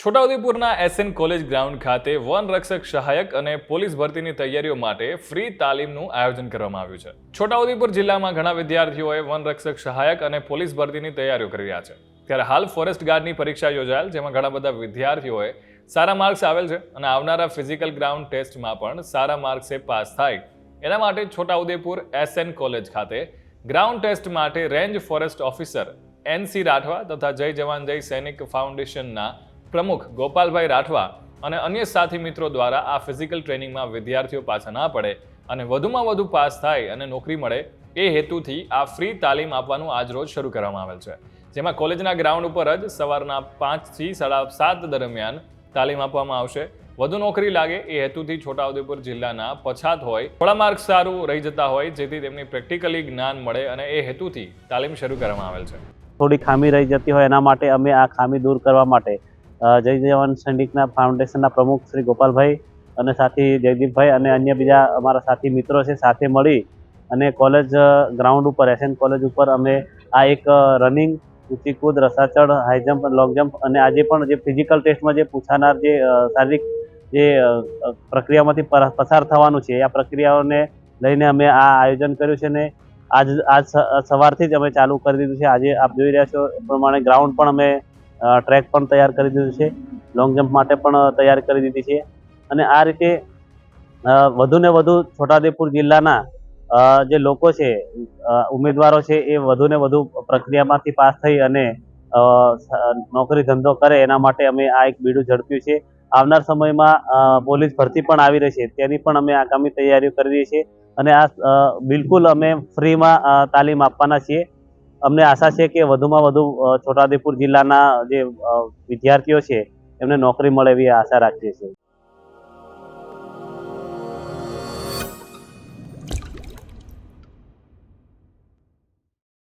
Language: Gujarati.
છોટાઉદેપુરના એસએન કોલેજ ગ્રાઉન્ડ ખાતે વન રક્ષક સહાયક અને પોલીસ ભરતીની તૈયારીઓ માટે ફ્રી તાલીમનું આયોજન કરવામાં આવ્યું છે. છોટાઉદેપુર જિલ્લામાં ઘણા વિદ્યાર્થીઓએ વન રક્ષક સહાયક અને પોલીસ ભરતીની તૈયારીઓ કરી રહ્યા છે. ત્યારે હાલ ફોરેસ્ટ ગાર્ડની પરીક્ષા યોજાયેલ, જેમાં ઘણા બધા વિદ્યાર્થીઓએ સારા માર્ક્સ આવેલ છે અને આવનારા ફિઝિકલ ગ્રાઉન્ડ ટેસ્ટમાં પણ સારા માર્ક્સે પાસ થાય. એના માટે છોટાઉદેપુર એસએન કોલેજ ખાતે ગ્રાઉન્ડ ટેસ્ટ માટે range forest officer NC Rathwa તથા જય જવાન જય સૈનિક ફાઉન્ડેશનના પ્રમુખ ગોપાલભાઈ રાઠવા અને અન્ય સાથી મિત્રો દ્વારા આ ફિઝિકલ ટ્રેનિંગમાં વિદ્યાર્થીઓ પાછા ના પડે અને વધુમાં વધુ પાસ થાય અને નોકરી મળે એ હેતુથી આ ફ્રી તાલીમ આપવાનું આજરોજ શરૂ કરવામાં આવેલ છે. જેમાં કોલેજના ગ્રાઉન્ડ ઉપર જ સવારના પાંચથી સાડા સાત દરમિયાન તાલીમ આપવામાં આવશે. વધુ નોકરી લાગે એ હેતુથી છોટાઉદેપુર જિલ્લાના પછાત હોય, થોડા માર્ક સારું રહી જતા હોય જેથી તેમને પ્રેક્ટિકલી જ્ઞાન મળે અને એ હેતુથી તાલીમ શરૂ કરવામાં આવેલ છે. થોડી ખામી રહી જતી હોય એના માટે અમે આ ખામી દૂર કરવા માટે જય જવાન સૈનિકના ફાઉન્ડેશનના પ્રમુખ શ્રી ગોપાલભાઈ અને સાથી જયદીપભાઈ અને અન્ય બીજા અમારા સાથી મિત્રો છે, સાથે મળી અને કોલેજ ગ્રાઉન્ડ ઉપર, એસએન કોલેજ ઉપર અમે આ એક રનિંગ કૂદ રસાચડ હાઈ જમ્પ, લોંગ જમ્પ અને આજે પણ જે ફિઝિકલ ટેસ્ટમાં જે પૂછાનાર જે શારીરિક જે પ્રક્રિયામાંથી પર- પસાર થવાનું છે આ પ્રક્રિયાઓને લઈને અમે આ આયોજન કર્યું છે ને આજ આજ સવારથી જ અમે ચાલુ કરી દીધું છે. આજે આપ જોઈ રહ્યા છો પ્રમાણે ગ્રાઉન્ડ પણ અમે ટ્રેક પણ તૈયાર કરી દીધું છે. લોંગ જમ્પ માટે પણ તૈયાર કરી દીધી છે. અને આ રીતે વધુને વધુ છોટાઉદેપુર જિલ્લાના જે લોકો છે ઉમેદવારો છે, એ વધુને વધુ પ્રક્રિયામાંથી પાસ થઈ અને નોકરી ધંધો કરે, એના માટે અમે આ એક બીડું ઝડપ્યું છે. આવનાર સમયમાં પોલીસ ભરતી પણ આવી રહી છે તેની પણ અમે આગામી તૈયારીઓ કરી રહી છીએ. અને આ બિલકુલ અમે ફ્રીમાં તાલીમ આપવાના છીએ. અમને આશા છે કે વધુમાં વધુ છોટાદેપુર જિલ્લાના જે વિદ્યાર્થીઓ છે, એમને નોકરી મળે એવી આશા રાખીએ છીએ.